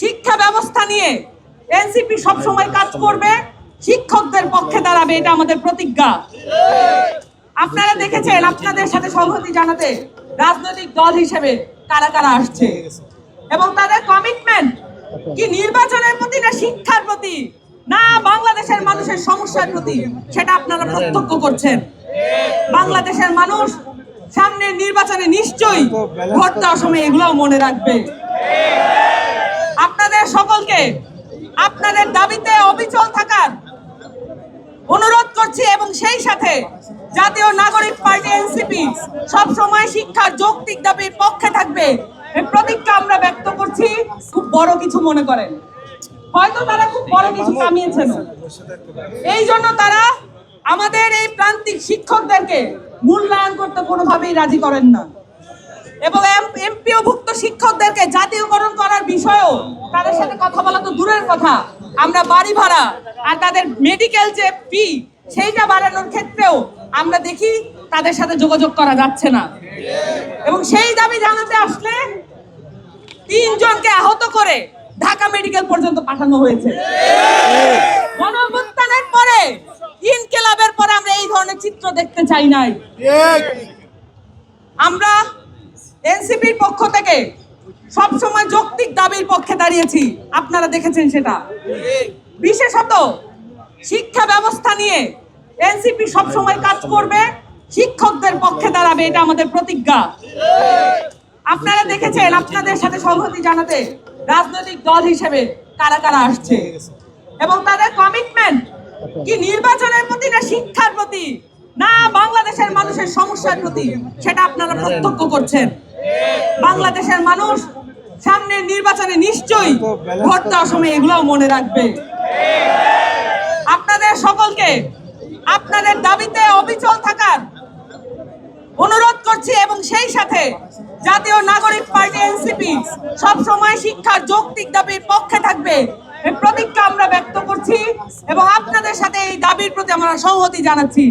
শিক্ষা ব্যবস্থা নিয়ে এনসিপি সবসময় কাজ করবে, শিক্ষকদের পক্ষে দাঁড়াবে, এটা আমাদের প্রতিজ্ঞা। আপনারা দেখেছেন, আপনাদের সাথে সংহতি জানাতে রাজনৈতিক দল হিসেবে কারা কারা আসছে? এবং তাদের কমিটমেন্ট কি নির্বাচনের প্রতি না শিক্ষার প্রতি? না বাংলাদেশের মানুষের সমস্যার প্রতি? সেটা আপনারা প্রত্যক্ষ করছেন। বাংলাদেশের মানুষ সামনের নির্বাচনে নিশ্চয়ই ভোট দেওয়ার সময় এগুলোও মনে রাখবে। সকলকে আপনাদের দাবিতে অবিচল থাকার অনুরোধ করছি এবং সেই সাথে জাতীয় নাগরিক পার্টি এনসিপি সব সময় শিক্ষার যৌক্তিক দাবির পক্ষে থাকবে প্রতিজ্ঞা আমরা ব্যক্ত করছি। খুব বড় কিছু মনে করেন। হয়তো তারা খুব বড় কিছু কামিয়েছেন এই জন্য তারা আমাদের এই প্রান্তিক শিক্ষকদেরকে মূল্যায়ন করতে কোনোভাবেই রাজি করেন না। এবং এমপিওভুক্ত শিক্ষকদেরকে জাতীয়করণ করার বিষয়েও তাদের সাথে কথা বলা তো দূরের কথা। আমরা বাড়ি ভাড়া আর তাদের মেডিকেল যে ফি সেইটা বাড়ানোর ক্ষেত্রেও আমরা দেখি তাদের সাথে যোগাযোগ করা যাচ্ছে না। এবং সেই দাবি জানাতে আসলে তিনজনকে আহত করে ঢাকা মেডিকেল পর্যন্ত পাঠানো হয়েছে। গণঅভ্যুত্থানের পরে ইনকেলাবের পরে আমরা এই ধরনের চিত্র দেখতে চাই নাই। আমরা এনসিপির পক্ষ থেকে সব সময় যৌক্তিক দাবির পক্ষে দাঁড়িয়েছি। আপনারা দেখেছেন সেটা। বিশেষত শিক্ষা ব্যবস্থা নিয়ে এনসিপি সব সময় কাজ করবে, শিক্ষকদের পক্ষে দাঁড়াবে, এটা আমাদের প্রতিজ্ঞা। আপনারা দেখেছেন, আপনাদের সাথে সংহতি জানাতে রাজনৈতিক দল হিসেবে কারা কারা আসছে? এবং তাদের কমিটমেন্ট কি নির্বাচনের প্রতি না শিক্ষার প্রতি? না বাংলাদেশের মানুষের সমস্যার প্রতি? সেটা আপনারা প্রত্যক্ষ করছেন। বাংলাদেশের মানুষ সামনের নির্বাচনে নিশ্চয়ই ভোট দেওয়ার সময় এগুলোও মনে রাখবে। আপনাদের সকলকে, আপনাদের দাবিতে অবিচল থাকার অনুরোধ করছি এবং সেই সাথে জাতীয় নাগরিক পার্টি এনসিপি সব সময় শিক্ষার যৌক্তিক দাবির পক্ষে থাকবে প্রতিজ্ঞা আমরা ব্যক্ত করছি এবং আপনাদের সাথে এই দাবির প্রতি আমরা সংহতি জানাচ্ছি।